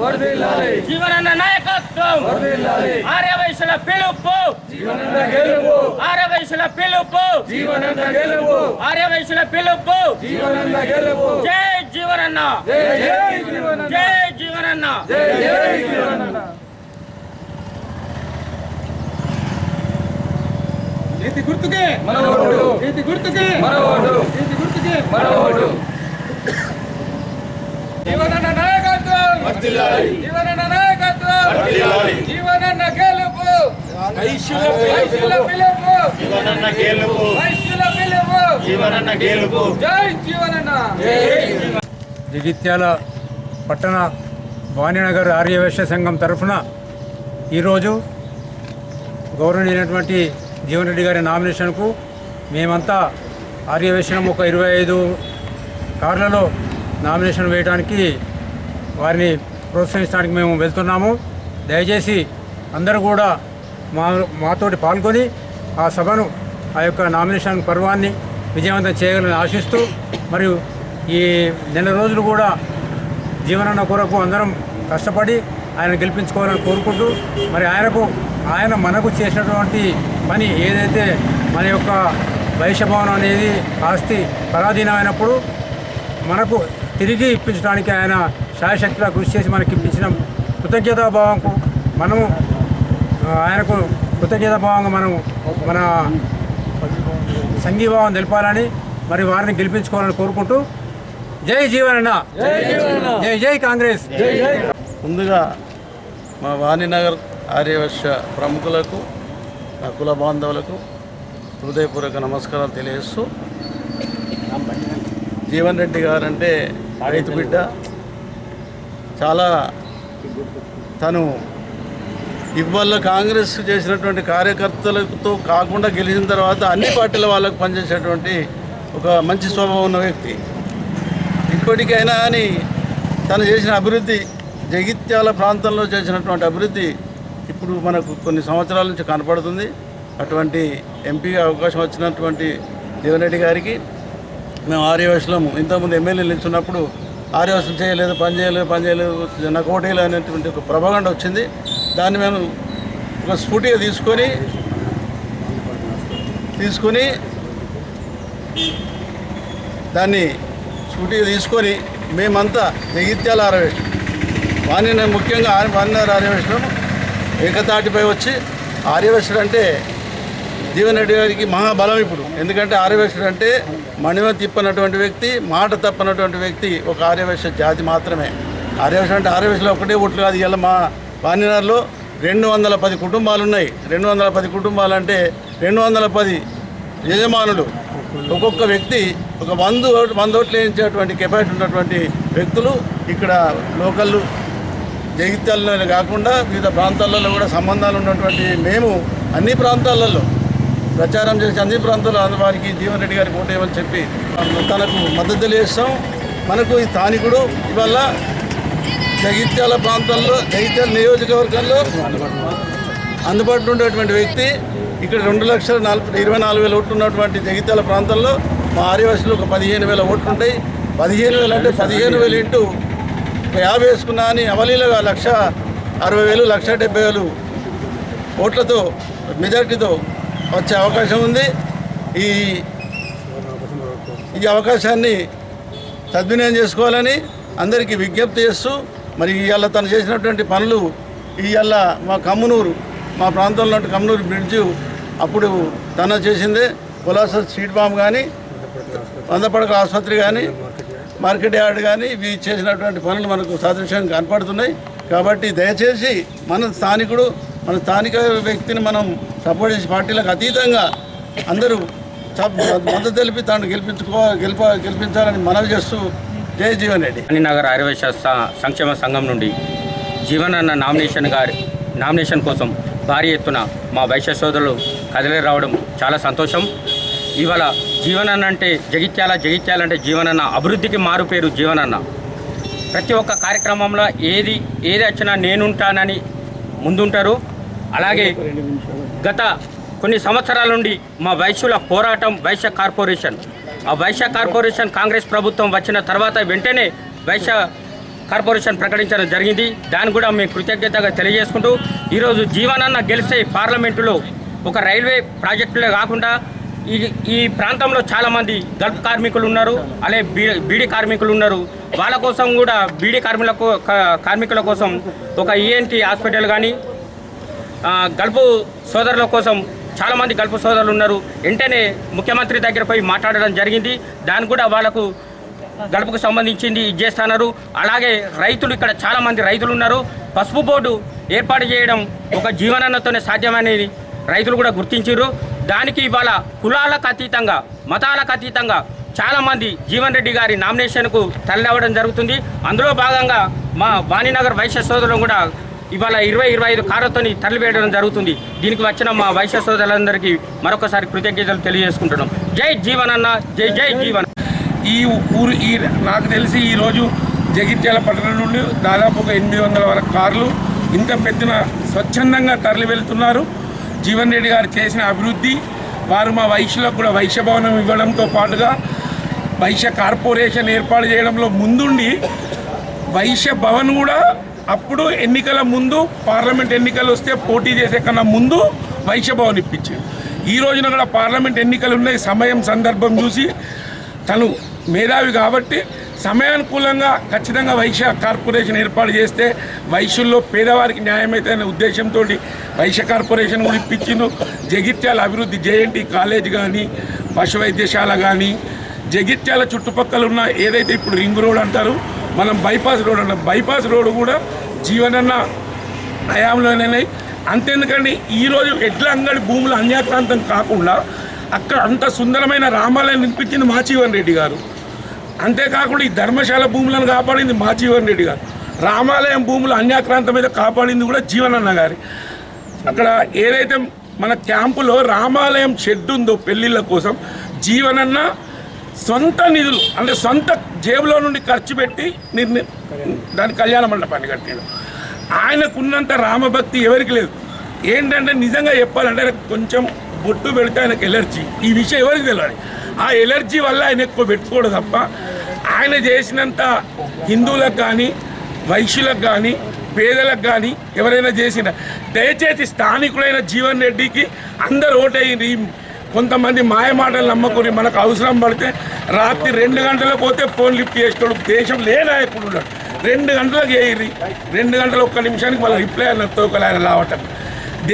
జీవనన్న నాయకత్వం జీవనన్న నాయకత్వం. ఆర్య వయసుల పిలుపు. ఆర్య వయసుల పిలుపు. ఆర్య వయసుల పిలుపు. జై జీవనన్న. జై జీవనన్న. నీతి గుర్తుకే నీతి గుర్తుకే నీతి గుర్తుకే జీవనన్న నాయకత్వం జీవనన్న నాయకత్వం. జీవనన్న గెలుపు. వైశ్యుల పిలుపు. జీవనన్న గేలుపు. వైశ్యుల పిలుపు. జీవనన్న గేలుపు. జై జీవనన్న. జగిత్యాల పట్టణ వాణినగర్ ఆర్యవేశ్య సంఘం తరఫున ఈరోజు గౌరవనీయులైనటువంటి జీవన్ రెడ్డి గారి నామినేషన్కు మేమంతా ఆర్యవేశ్యం ఒక ఇరవై ఐదు కార్లలో నామినేషన్ వేయడానికి వారిని ప్రోత్సహించడానికి మేము వెళ్తున్నాము. దయచేసి అందరూ కూడా మా మాతోటి పాల్గొని ఆ సభను ఆ యొక్క నామినేషన్ పర్వాన్ని విజయవంతం చేయగలని ఆశిస్తూ మరియు ఈ నెల రోజులు కూడా జీవనాన్న కొరకు అందరం కష్టపడి ఆయన గెలిపించుకోవాలని కోరుకుంటూ మరి ఆయనకు ఆయన మనకు చేసినటువంటి పని ఏదైతే మన యొక్క వైశ్యభవనం అనేది ఆస్తి పరాధీనమైనప్పుడు మనకు తిరిగి ఇప్పించడానికి ఆయన శాయశక్తిగా కృషి చేసి మనకి ఇప్పించిన కృతజ్ఞతాభావంకు మనము ఆయనకు కృతజ్ఞతాభావంగా మనం మన సంఘీభావం తెలపాలని మరి వారిని గెలిపించుకోవాలని కోరుకుంటూ జై జీవనన్న. జై జై కాంగ్రెస్. ముందుగా మా వాణినగర్ ఆర్యవర్ష ప్రముఖులకు నా కుల బాంధవులకు హృదయపూర్వక నమస్కారాలు తెలియజేస్తూ జీవన్ రెడ్డి గారంటే రైతు బిడ్డ? చాలా తను ఇవాళ కాంగ్రెస్ చేసినటువంటి కార్యకర్తలతో కాకుండా గెలిచిన తర్వాత అన్ని పార్టీల వాళ్ళకు పనిచేసేటువంటి ఒక మంచి స్వభావం ఉన్న వ్యక్తి. ఇప్పటికైనా అని తను చేసిన అభివృద్ధి జగిత్యాల ప్రాంతంలో చేసినటువంటి అభివృద్ధి ఇప్పుడు మనకు కొన్ని సంవత్సరాల నుంచి కనపడుతుంది. అటువంటి ఎంపీగా అవకాశం వచ్చినటువంటి జీవన్రెడ్డి గారికి మేము ఆర్యవశలము ఇంతకుముందు ఎమ్మెల్యేలు నిల్చున్నప్పుడు ఆర్యవశం చేయలేదు పని చేయలేదు పని చేయలేదు నకోటీలు అనేటువంటి ఒక ప్రభాగండ వచ్చింది. దాన్ని మేము ఒక స్ఫూర్తిగా తీసుకొని తీసుకొని దాన్ని స్ఫూర్తిగా తీసుకొని మేమంతా జగిత్యాల ఆరవేశం వాణిని ముఖ్యంగా ఆర్ వాణినారు ఆర్యవేశం ఏకతాటిపై వచ్చి ఆర్యవేశుడు అంటే జీవన్ రెడ్డి గారికి మహాబలం ఇప్పుడు. ఎందుకంటే ఆర్యవేశుడు అంటే మణిమ తిప్పనటువంటి వ్యక్తి మాట తప్పనటువంటి వ్యక్తి ఒక ఆర్యవేశ జాతి మాత్రమే. ఆర్యవేశం అంటే ఆర్యవేశంలో ఒకటే ఓట్లు కాదు ఇలా మా వాణినార్లో రెండు వందల పది కుటుంబాలు ఉన్నాయి రెండు వందల పది కుటుంబాలు అంటే రెండు వందల పది యజమానులు. ఒక్కొక్క వ్యక్తి ఒక వంద ఓట్లు- వంద ఓట్లు వేయించేటువంటి కెపాసిటీ ఉన్నటువంటి వ్యక్తులు ఇక్కడ లోకల్ జగిత్యాలలో కాకుండా వివిధ ప్రాంతాలలో కూడా సంబంధాలు ఉన్నటువంటి మేము అన్ని ప్రాంతాలలో. ప్రచారం చేసి అన్ని ప్రాంతాల్లో వారికి జీవన్ రెడ్డి గారికి ఓటు చెప్పి తనకు మద్దతు తెలియజేస్తాం. మనకు ఈ స్థానికుడు ఇవాళ జగిత్యాల ప్రాంతంలో జగిత్యాల నియోజకవర్గంలో అందుబాటులో ఉండేటువంటి వ్యక్తి ఇక్కడ రెండు లక్షల నలభై ఇరవై నాలుగు వేల ఓట్లు ఉన్నటువంటి జగిత్యాల ప్రాంతంలో మా ఆర్యవాసులు ఒక పదిహేను వేల ఓట్లు ఉంటాయి. పదిహేను వేలు అంటే పదిహేను వేలు ఇంటూ యాభై వేసుకున్నా అని అవలీలుగా లక్ష అరవై వేలు లక్ష డెబ్బై వేలు ఓట్లతో మెజార్టీతో వచ్చే అవకాశం ఉంది. ఈ ఈ అవకాశాన్ని సద్వినియోగం చేసుకోవాలని అందరికీ విజ్ఞప్తి చేస్తూ మరి ఇవాళ తను చేసినటువంటి పనులు ఇవాళ మా కమ్మునూరు మా ప్రాంతంలో కమ్మునూరు బ్రిడ్జ్ అప్పుడు తన చేసిందే. కులాస స్వీట్ బాంబ్ కానీ వందపడక ఆసుపత్రి కానీ మార్కెట్ యార్డ్ కానీ ఇవి చేసినటువంటి పనులు మనకు సాదృశ్యంగా కనపడుతున్నాయి. కాబట్టి దయచేసి మన స్థానికుడు మన స్థానిక వ్యక్తిని మనం సపోర్ట్ చేసి పార్టీలకు అతీతంగా అందరూ మద్దతు తెలిపి తాను గెలిపించుకో గెలిప గెలిపించాలని మనవి చేస్తూ జయ జీవన్ రెడ్డి. నగర్ ఆర్యవేశ స- సంక్షేమ సంఘం నుండి జీవనన్న నామినేషన్ గారి నామినేషన్ కోసం భారీ ఎత్తున మా వైశ్య సోదరులు కదిలి రావడం చాలా సంతోషం. ఇవాళ జీవనన్న అంటే జగిత్యాల జగిత్యాలంటే జీవనన్న అభివృద్ధికి మారు పేరు జీవనన్న ప్రతి ఒక్క కార్యక్రమంలో ఏది ఏది వచ్చినా నేనుంటానని ముందుంటారు. అలాగే గత కొన్ని సంవత్సరాల నుండి మా వైశ్యుల పోరాటం వైశ్య కార్పొరేషన్. ఆ వైశ్య కార్పొరేషన్ కాంగ్రెస్ ప్రభుత్వం వచ్చిన తర్వాత వెంటనే వైశ్య కార్పొరేషన్ ప్రకటించడం జరిగింది. దాన్ని కూడా మేము కృతజ్ఞతగా తెలియజేసుకుంటూ ఈరోజు జీవనన్న గెలిస్తే పార్లమెంటులో ఒక రైల్వే ప్రాజెక్టులే కాకుండా ఈ ఈ ప్రాంతంలో చాలామంది గల్ఫ్ కార్మికులు ఉన్నారు అలాగే బీ బీడీ కార్మికులు ఉన్నారు. వాళ్ళ కోసం కూడా బీడీ కార్మికులకు కార్మికుల కోసం ఒక ఈఎన్టీ హాస్పిటల్ కానీ గల్పు సోదరుల కోసం చాలామంది గల్పు సోదరులు ఉన్నారు. వెంటనే ముఖ్యమంత్రి దగ్గర పోయి మాట్లాడడం జరిగింది. దాని కూడా వాళ్ళకు గడుపుకు సంబంధించింది ఇది చేస్తున్నారు అలాగే రైతులు ఇక్కడ చాలామంది రైతులు ఉన్నారు. పసుపు బోర్డు ఏర్పాటు చేయడం ఒక జీవనాన్నతోనే సాధ్యమనేది రైతులు కూడా గుర్తించారు. దానికి ఇవాళ కులాలకు అతీతంగా మతాలకు అతీతంగా చాలామంది జీవన్ రెడ్డి గారి నామినేషన్కు తరలివడం జరుగుతుంది. అందులో భాగంగా మా వాణినగర్ వైశ్య సోదరులు కూడా ఇవాళ ఇరవై ఇరవై ఐదు కారుతోని తరలివేయడం జరుగుతుంది. దీనికి వచ్చిన మా వైశ్య సోదరులందరికీ మరొకసారి కృతజ్ఞతలు తెలియజేసుకుంటున్నాం. జై జీవనన్న జై జై జీవన్. ఈ ఊరు ఈ నాకు తెలిసి ఈరోజు జగిత్యాల పట్టణం నుండి దాదాపు ఒక ఎనిమిది వందల వరకు కార్లు ఇంత పెద్దన స్వచ్ఛందంగా తరలి వెళ్తున్నారు. జీవన్ రెడ్డి గారు చేసిన అభివృద్ధి వారు మా వైశ్యులకు కూడా వైశ్య భవనం ఇవ్వడంతో పాటుగా వైశ్య కార్పొరేషన్ ఏర్పాటు చేయడంలో ముందుండి వైశ్య భవన్ కూడా అప్పుడు ఎన్నికల ముందు పార్లమెంట్ ఎన్నికలు వస్తే పోటీ చేసే కన్నా ముందు వైశ్యభవన్ ఇప్పించింది ఇప్పించారు. ఈ రోజున కూడా పార్లమెంట్ ఎన్నికలు ఉన్నాయి. సమయం సందర్భం చూసి తను మేధావి కాబట్టి సమయానుకూలంగా ఖచ్చితంగా వైశ్య కార్పొరేషన్ ఏర్పాటు చేస్తే వైశ్యుల్లో పేదవారికి న్యాయమైతే అనే ఉద్దేశంతో వైశ్య కార్పొరేషన్ కూడా ఇప్పించిండు. జగిత్యాల అభివృద్ధి జేఎన్టీ కాలేజ్ కానీ పశు వైద్యశాల కానీ జగిత్యాల చుట్టుపక్కల ఉన్న ఏదైతే ఇప్పుడు రింగ్ రోడ్ అంటారు మనం బైపాస్ రోడ్ అంటాం బైపాస్ రోడ్ కూడా జీవనన్న హయాంలోనే. అంతేందుకండి ఈరోజు ఎడ్ల అంగడి భూములు అన్యాక్రాంతం కాకుండా అక్కడ అంత సుందరమైన రామాలయం నిర్మించింది మాచీవన్ రెడ్డి గారు. అంతేకాకుండా ఈ ధర్మశాల భూములను కాపాడింది మాచీవన్ రెడ్డి గారు. రామాలయం భూములు అన్యాక్రాంతం మీద కాపాడింది కూడా జీవనన్న గారి. అక్కడ ఏదైతే మన క్యాంపులో రామాలయం షెడ్ ఉందో పెళ్ళిళ్ళ కోసం జీవనన్న సొంత నిధులు అంటే సొంత జేబులో నుండి ఖర్చు పెట్టి నిర్ణయం దాని కళ్యాణ మండపాన్ని కట్టాడు. ఆయనకున్నంత రామభక్తి ఎవరికి లేదు. ఏంటంటే నిజంగా చెప్పాలంటే ఆయనకు కొంచెం బొట్టు పెడితే ఆయనకు ఎలర్జీ. ఈ విషయం ఎవరికి తెలియాలి ఆ ఎలర్జీ వల్ల ఆయన ఎక్కువ పెట్టుకోడు తప్ప ఆయన చేసినంత హిందువులకు కానీ వైశ్యులకు కానీ పేదలకు కానీ ఎవరైనా చేసిన దయచేసి స్థానికుడైన జీవన్ రెడ్డికి అందరు ఓటేయండి. కొంతమంది మాయ మాటలు నమ్మకూరి మనకు అవసరం పడితే రాత్రి రెండు గంటలకు పోతే ఫోన్ లిఫ్ట్ చేస్తాడు దేశం లే ఉన్నాడు? రెండు గంటలకు చేయరు రెండు గంటల ఒక్క నిమిషానికి మళ్ళీ రిప్లై అన్న తోకలు ఆయన రావటం.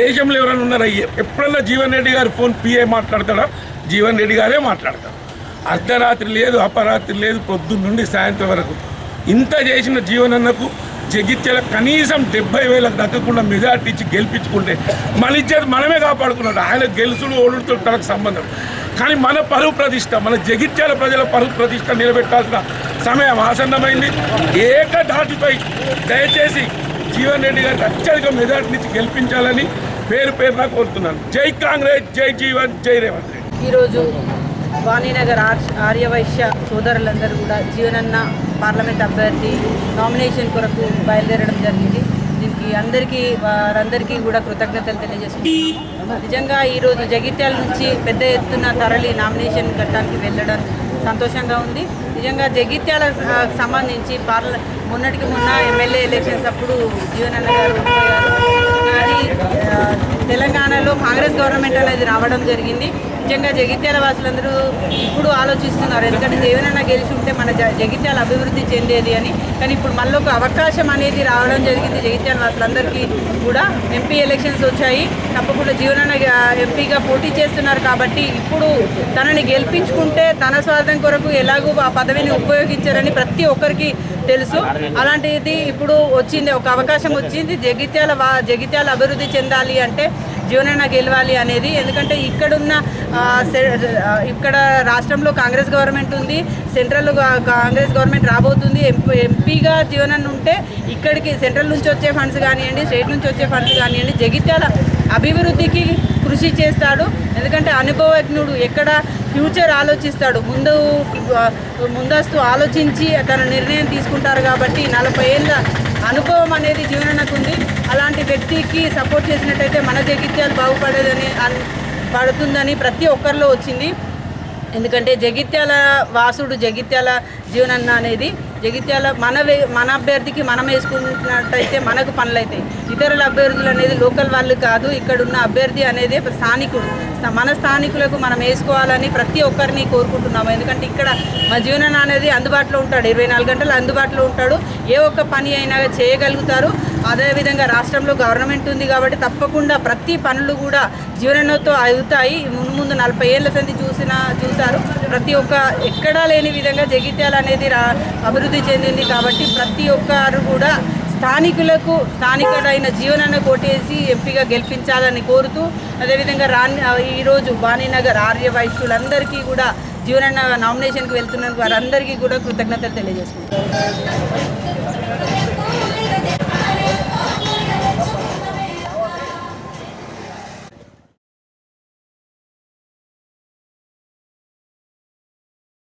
దేశంలో ఎవరైనా ఉన్నారా? ఎప్పుడన్నా జీవన్ రెడ్డి గారు ఫోన్ పిఏ మాట్లాడతాడా? జీవన్ రెడ్డి గారే మాట్లాడతాడు. అర్ధరాత్రి లేదు అపరాత్రి లేదు పొద్దున్న నుండి సాయంత్రం వరకు. ఇంత చేసిన జీవనన్నకు జగిత్యాల కనీసం డెబ్బై వేలకు దక్కకుండా మెజార్టీ ఇచ్చి గెలిపించుకుంటే మన ఇచ్చేది మనమే కాపాడుకున్నాడు. ఆయన గెలుసుడు ఓడుతో తనకు సంబంధం. కానీ మన పరువు ప్రతిష్ట మన జగిత్యాల ప్రజల పరువు ప్రతిష్ట నిలబెట్టాల్సిన సమయం ఆసన్నమైంది. ఏకధాటిపై దయచేసి జీవన్ రెడ్డి గారికి అత్యధిక మెజార్టీ నుంచి గెలిపించాలని పేరు పేరున కోరుతున్నాను. జై కాంగ్రెస్ జై జీవన్ జై రేవంత్ రెడ్డి. ఈరోజు వాణినగర్ ఆర్ ఆర్యవైశ్య సోదరులందరూ కూడా జీవనన్న పార్లమెంట్ అభ్యర్థి నామినేషన్ కొరకు బయలుదేరడం జరిగింది. దీనికి అందరికీ వారందరికీ కూడా కృతజ్ఞతలు తెలియజేసుకుంటున్నాము. నిజంగా ఈరోజు జగిత్యాల నుంచి పెద్ద ఎత్తున తరలి నామినేషన్ ఘట్టానికి వెళ్ళడం సంతోషంగా ఉంది. నిజంగా జగిత్యాల సంబంధించి పార్ల మొన్నటికి మొన్న ఎమ్మెల్యే ఎలక్షన్స్ అప్పుడు జీవనన్న గారు కానీ తెలంగాణలో కాంగ్రెస్ గవర్నమెంట్ అనేది రావడం జరిగింది. నిజంగా జగిత్యాల వాసులందరూ ఇప్పుడు ఆలోచిస్తున్నారు. ఎందుకంటే దేవనన్న గెలిచి ఉంటే మన జగిత్యాల అభివృద్ధి చెందేది అని. కానీ ఇప్పుడు మళ్ళీ ఒక అవకాశం అనేది రావడం జరిగింది జగిత్యాల వాసులందరికీ కూడా. ఎంపీ ఎలక్షన్స్ వచ్చాయి. తప్పకుండా జీవనన్న ఎంపీగా పోటీ చేస్తున్నారు కాబట్టి ఇప్పుడు తనని గెలిపించుకుంటే తన స్వార్థం కొరకు ఎలాగో ఆ పదవిని ఉపయోగించారని ప్రతి ఒక్కరికి తెలుసు. అలాంటిది ఇప్పుడు వచ్చింది ఒక అవకాశం వచ్చింది. జగిత్యాల వా జగిత్యాల అభివృద్ధి చెందాలి అంటే జీవనన్న గెలవాలి అనేది. ఎందుకంటే ఇక్కడున్న సె- ఇక్కడ రాష్ట్రంలో కాంగ్రెస్ గవర్నమెంట్ ఉంది సెంట్రల్ కాంగ్రెస్ గవర్నమెంట్ రాబోతుంది. ఎంపీ ఎంపీగా జీవనన్న ఉంటే ఇక్కడికి సెంట్రల్ నుంచి వచ్చే ఫండ్స్ కానివ్వండి స్టేట్ నుంచి వచ్చే ఫండ్స్ కానివ్వండి జగిత్యాల అభివృద్ధికి కృషి చేస్తాడు. ఎందుకంటే అనుభవజ్ఞుడు ఎక్కడ ఫ్యూచర్ ఆలోచిస్తాడు. ముందు ముందస్తు ఆలోచించి తన నిర్ణయం తీసుకుంటారు కాబట్టి నలభై ఏళ్ళ అనుభవం అనేది జీవనకు ఉంది. అలాంటి వ్యక్తికి సపోర్ట్ చేసినట్టయితే మన జగిత్యాలు బాగుపడేదని అన్- పడుతుందని ప్రతి ఒక్కరిలో వచ్చింది. ఎందుకంటే జగిత్యాల వాసుడు జగిత్యాల జీవనన్న అనేది జగిత్యాల మన మన అభ్యర్థికి మనం వేసుకున్నట్టయితే మనకు పనులు అవుతాయి ఇతరుల అభ్యర్థులు అనేది లోకల్ వాళ్ళు కాదు ఇక్కడ ఉన్న అభ్యర్థి అనేది స్థానికుడు. మన స్థానికులకు మనం వేసుకోవాలని ప్రతి ఒక్కరిని కోరుకుంటున్నాము. ఎందుకంటే ఇక్కడ మా జీవనం అనేది అందుబాటులో ఉంటాడు. ఇరవై నాలుగు గంటలు అందుబాటులో ఉంటాడు. ఏ ఒక్క పని అయినా చేయగలుగుతారు. అదేవిధంగా రాష్ట్రంలో గవర్నమెంట్ ఉంది కాబట్టి తప్పకుండా ప్రతి పనులు కూడా జీవనంతో అవుతాయి. ముందు ముందు నలభై ఏళ్ళ సంది చూసిన చూశారు. ప్రతి ఒక్క ఎక్కడా లేని విధంగా జగిత్యాల అనేది రా అభివృద్ధి చెందింది కాబట్టి ప్రతి ఒక్కరు కూడా స్థానికులకు స్థానికుడైన జీవనాన్ని కొట్టేసి ఎంపీగా గెలిపించాలని కోరుతూ అదేవిధంగా రాని ఈరోజు బాణీనగర్ ఆర్య వైశ్యులందరికీ కూడా జీవనన్న నామినేషన్కి వెళ్తున్న వారందరికీ కూడా కృతజ్ఞతలు తెలియజేసుకుంటారు